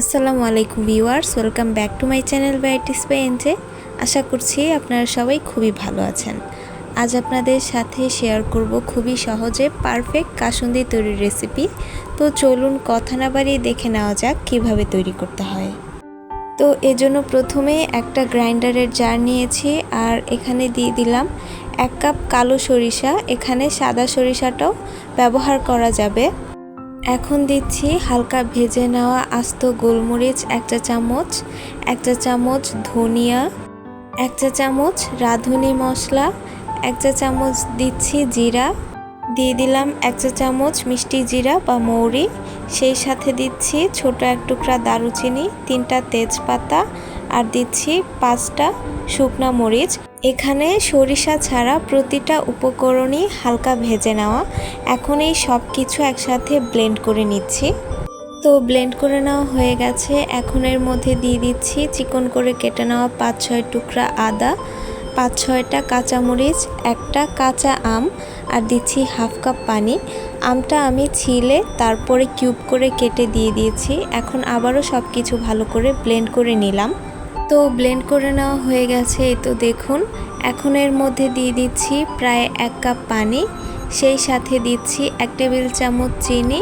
আসসালামু আলাইকুম viewers, welcome back to my channel ভাইটিস পেয়েন্টে আশা করছি আপনারা সবাই খুবই ভালো আছেন। আজ আপনাদের সাথে শেয়ার করব খুবই সহজে পারফেক্ট কাসুন্দি তৈরির রেসিপি তো চলুন কথা না বাড়িয়ে দেখে নেওয়া যাক কীভাবে তৈরি করতে হয়। তো এজন্য প্রথমে একটা গ্রাইন্ডারের জার নিয়েছি আর এখানে দিয়ে দিলাম এক কাপ কালো সরিষা। এখানে সাদা সরিষাটাও ব্যবহার করা যাবে। এখন দিচ্ছি হালকা ভেজে নেওয়া আস্ত গোলমরিচ এক চা চামচ এক চা চামচ ধনিয়া এক চা চামচ রাঁধুনি মশলা এক চা চামচ দিচ্ছি জিরা, দিয়ে দিলাম এক চা চামচ মিষ্টি জিরা বা মৌরি, সেই সাথে দিচ্ছি ছোট এক টুকরা দারুচিনি, তিনটা তেজপাতা, আর দিচ্ছি পাঁচটা শুকনা মরিচ। এখানে সরিষা ছাড়া প্রতিটা উপকরণই হালকা ভেজে নেওয়া। এখন এই সব কিছু একসাথে ব্লেন্ড করে নিচ্ছি। তো ব্লেন্ড করে নেওয়া হয়ে গেছে। এখন এর মধ্যে দিয়ে দিচ্ছি চিকন করে কেটে নেওয়া পাঁচ ছয় টুকরা আদা পাঁচ ছয়টা কাঁচামরিচ, একটা কাঁচা আম আর দিচ্ছি হাফ কাপ পানি। আমটা আমি ছিলে তারপরে কিউব করে কেটে দিয়ে দিয়েছি। এখন আবারও সব কিছু ভালো করে ব্লেন্ড করে নিলাম। তো ব্লেন্ড করে নেওয়া হয়ে গেছে। এই তো দেখুন, এখন এর মধ্যে দিয়ে দিচ্ছি প্রায় এক কাপ পানি। সেই সাথে দিচ্ছি এক টেবিল চামচ চিনি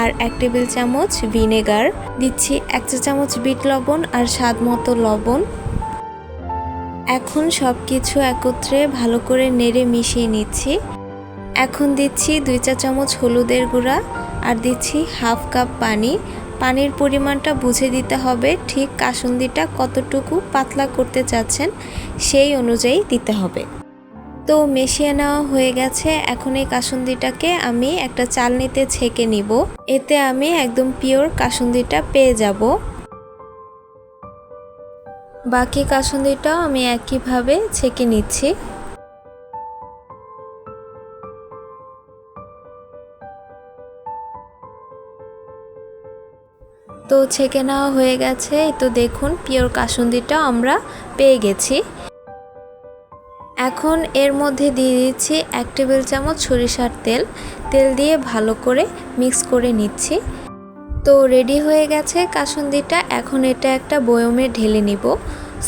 আর এক টেবিল চামচ ভিনেগার। দিচ্ছি এক চা চামচ বিট লবণ আর স্বাদ মতো লবণ। এখন সব কিছু একত্রে ভালো করে নেড়ে মিশিয়ে নিচ্ছি। এখন দিচ্ছি দুই চা চামচ হলুদের গুঁড়া আর দিচ্ছি হাফ কাপ পানি। পানির পরিমাণটা বুঝে দিতে হবে, ঠিক কাসুন্দিটা কতটুকু পাতলা করতে চাচ্ছেন সেই অনুযায়ী দিতে হবে। তো মেশিয়ে নেওয়া হয়ে গেছে, এখন এই কাসুন্দিটাকে আমি একটা চালনিতে ছেঁকে নিব। এতে আমি একদম পিওর কাসুন্দিটা পেয়ে যাব। বাকি কাসুন্দিটাও আমি একইভাবে ছেঁকে নিচ্ছি। তো ছেঁকে নেওয়া হয়ে গেছে। তো দেখুন, পিওর কাসুন্দিটা আমরা পেয়ে গেছি। এখন এর মধ্যে দিয়ে দিচ্ছি এক টেবিল চামচ সরিষার তেল। তেল দিয়ে ভালো করে মিক্স করে নিচ্ছি। তো রেডি হয়ে গেছে কাসুন্দিটা। এখন এটা একটা বয়মে ঢেলে নিব।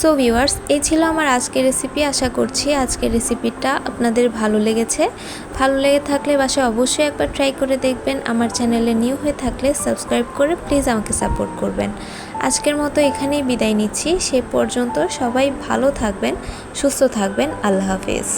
সো ভিউয়ার্স এই ছিল আমার আজকের রেসিপি আশা করছি আজকের রেসিপিটা আপনাদের ভালো লেগেছে। ভালো লেগে থাকলে বাসায় অবশ্যই একবার ট্রাই করে দেখবেন। আমার চ্যানেলে নিউ হয়ে থাকলে সাবস্ক্রাইব করে প্লিজ আমাকে সাপোর্ট করবেন। আজকের মতো এখানেই বিদায় নিচ্ছি। সে পর্যন্ত সবাই ভালো থাকবেন, সুস্থ থাকবেন। আল্লাহ হাফেজ।